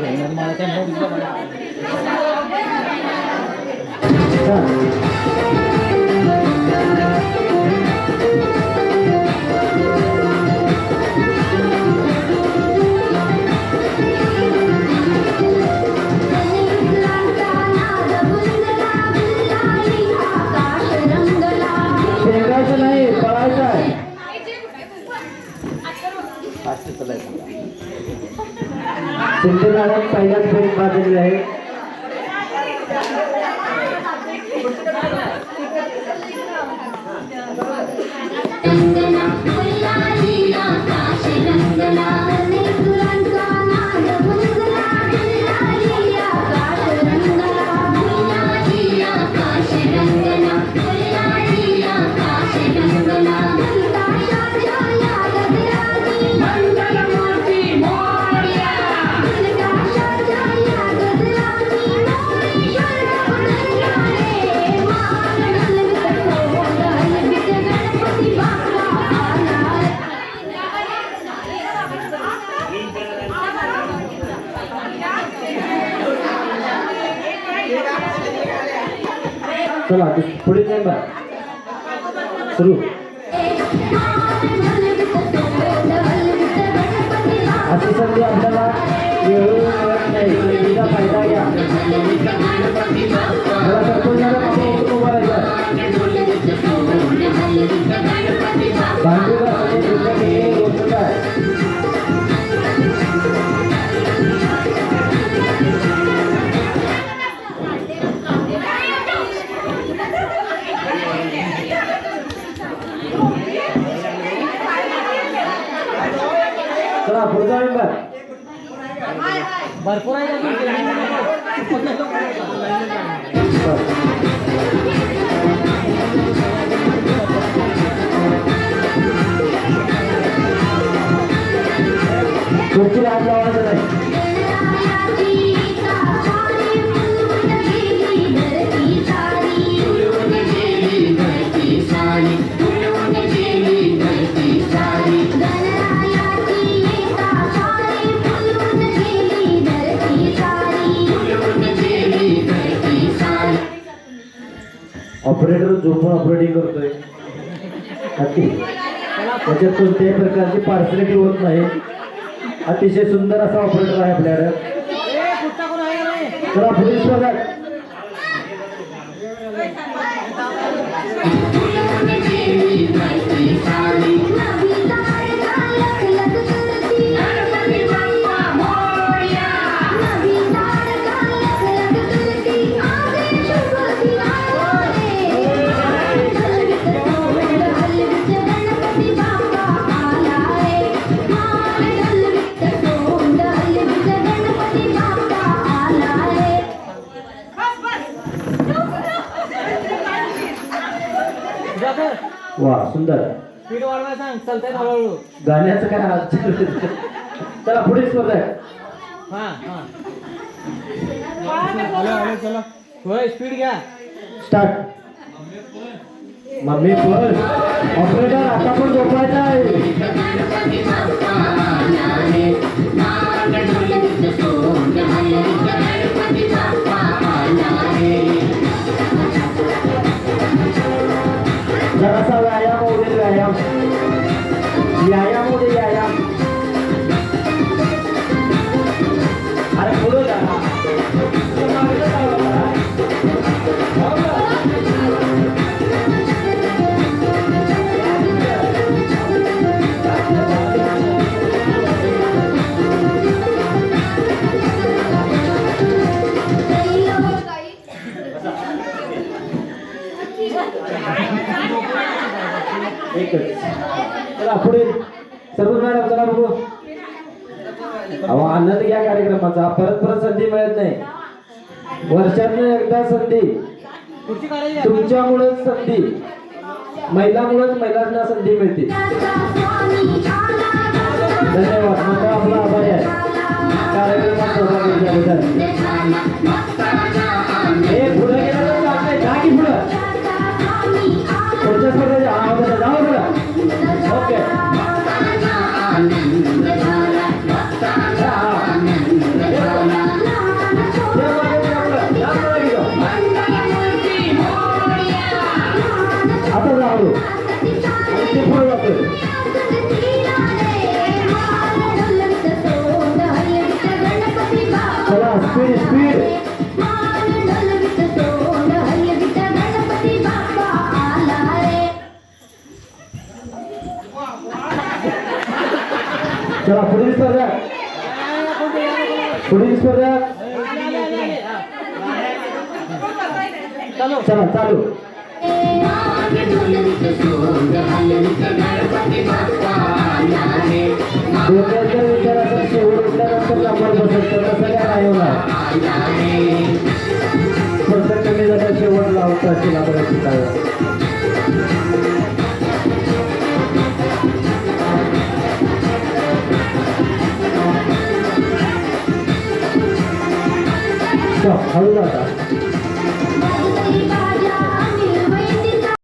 chuyện em mời cái hôm đó Shinde madam पहिल्याच फेरीत बाजलेले आहे. चला पुढे मेंबर सुरू. अशी संधी आपल्याला चला पुढचा मेंबर भरपूर आहे ऑपरेटर झोपून ऑपरेटिंग करतोय. त्याच्यात कोणत्याही प्रकारची पार्सलिटी होत नाही. अतिशय सुंदर असा ऑपरेटर आहे आपल्याकडे. चला पुढील स्पर्धा. वा सुंदर. सांग चालतंय हळूहळू. गाण्याचं काय आज चला पुढील स्पर्धा आहे. हा हा. हॅलो हॅलो चला. होय स्पीड घ्या. स्टार्ट. मम्मी पण ऑपरेटर आता पण झोपायचा आहे. जरासा एकच चला पुढे. सर्व मॅडम चला बघू. अहो आनंद घ्या कार्यक्रमाचा. परत परत संधी मिळत नाही. वर्षातनं एकदा संधी. तुमच्यामुळेच संधी. महिलांमुळेच महिलांना संधी मिळते. धन्यवाद. माझा आपला आभारी आहे. कार्यक्रमात सहभागी घेतल्याबद्दल चला स्पीड स्पीड चला पुढील स्पर्धा पुढील स्पर्धा चला चालू डोक्याच्या विचाराचा शेवट उठल्यानंतर नंबर बसत तसं काय नाही होणार आला कमी झाला शेवट लावता तिला बरं शिकायला हळू जाता